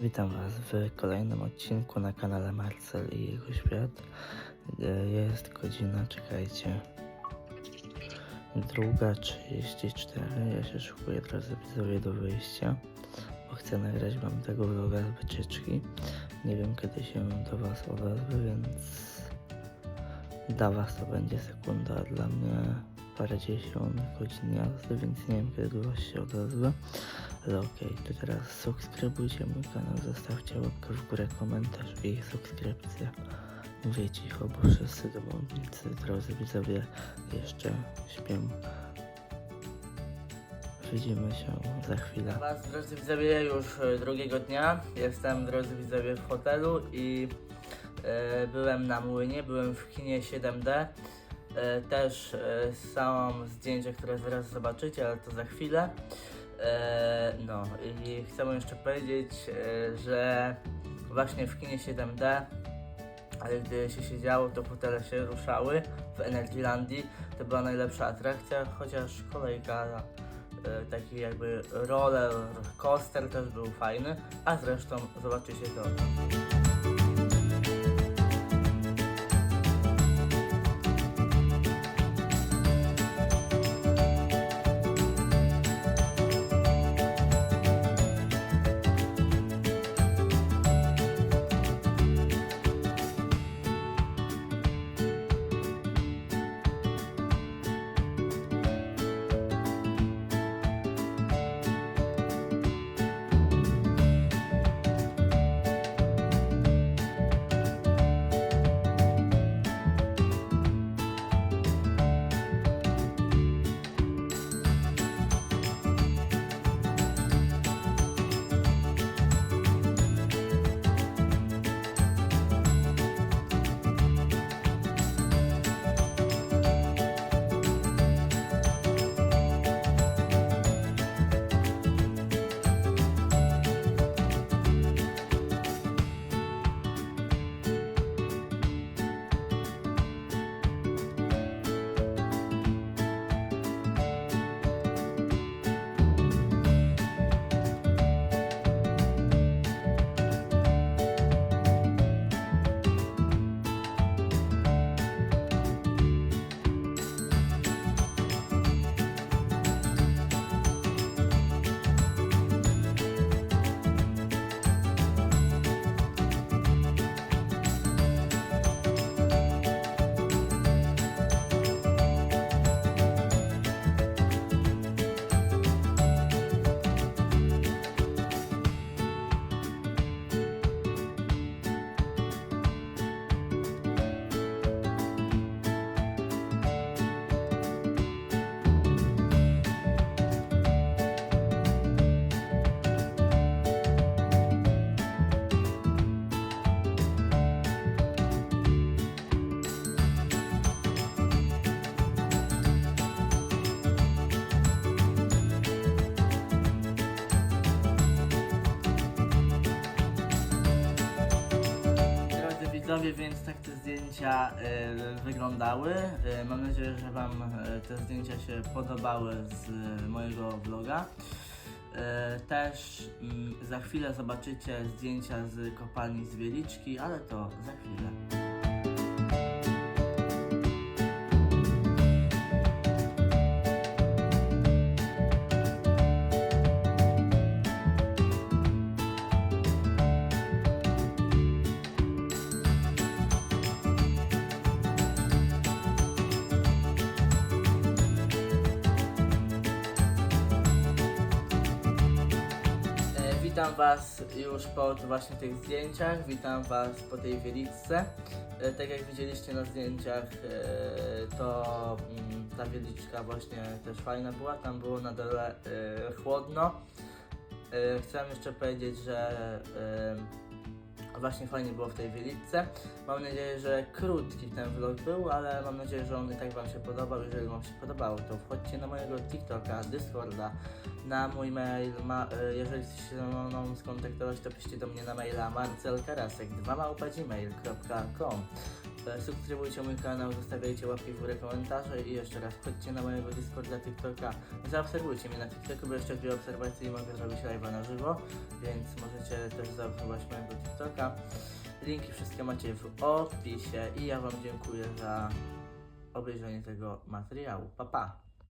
Witam Was w kolejnym odcinku na kanale Marcel i jego świat. E, Jest godzina, czekajcie. Druga 34. Ja się szykuję drodzy widzowie do wyjścia, bo chcę nagrać Wam tego vloga z wycieczki. Nie wiem kiedy się do Was odezwę, więc dla Was to będzie sekunda, a dla mnie parędziesiąt godzin jazdy, więc nie wiem kiedy do Was się odezwę. Ale okej, to teraz subskrybujcie mój kanał, zostawcie łapkę w górę, komentarz i subskrypcję. Mówię cicho, bo wszyscy domownicy, drodzy widzowie, jeszcze śpią. Widzimy się za chwilę. Was, drodzy widzowie, już e, drugiego dnia. Jestem, drodzy widzowie, w hotelu i e, byłem na młynie, byłem w kinie 7D. E, też e, są zdjęcia, które zaraz zobaczycie, ale to za chwilę. E, no i chcę jeszcze powiedzieć, e, że właśnie w kinie 7D, ale gdy się siedziało, to hotele się ruszały w Energylandii. To była najlepsza atrakcja, chociaż kolejka, e, taki jakby roller coaster też był fajny, a zresztą zobaczycie to. Widzowie, więc tak te zdjęcia y, wyglądały. Y, mam nadzieję, że Wam y, te zdjęcia się podobały z y, mojego vloga. Y, też mm, za chwilę zobaczycie zdjęcia z kopalni z Wieliczki, ale to za chwilę. Witam Was już po właśnie tych zdjęciach, witam Was po tej wieliczce. E, Tak jak widzieliście na zdjęciach, e, to mm, ta wieliczka właśnie też fajna była, tam było na dole e, chłodno. Chciałem jeszcze powiedzieć, że właśnie fajnie było w tej wieliczce. Mam nadzieję, że krótki ten vlog był, ale mam nadzieję, że on i tak Wam się podobał. Jeżeli Wam się podobało, to wchodźcie na mojego TikToka, Discorda, na mój mail. Ma, e, jeżeli chcecie się ze mną skontaktować, to piszcie do mnie na maila marcelkarasek2małpa.gmail.com E, Subskrybujcie mój kanał, zostawiajcie łapki w górę, komentarze i jeszcze raz chodźcie na mojego Discorda, TikToka. Zaobserwujcie mnie na TikToku, bo jeszcze dwie obserwacje i mogę zrobić live'a na żywo, więc możecie też zaobserwować mojego TikToka. Linki wszystkie macie w opisie i ja Wam dziękuję za obejrzenie tego materiału. Pa pa!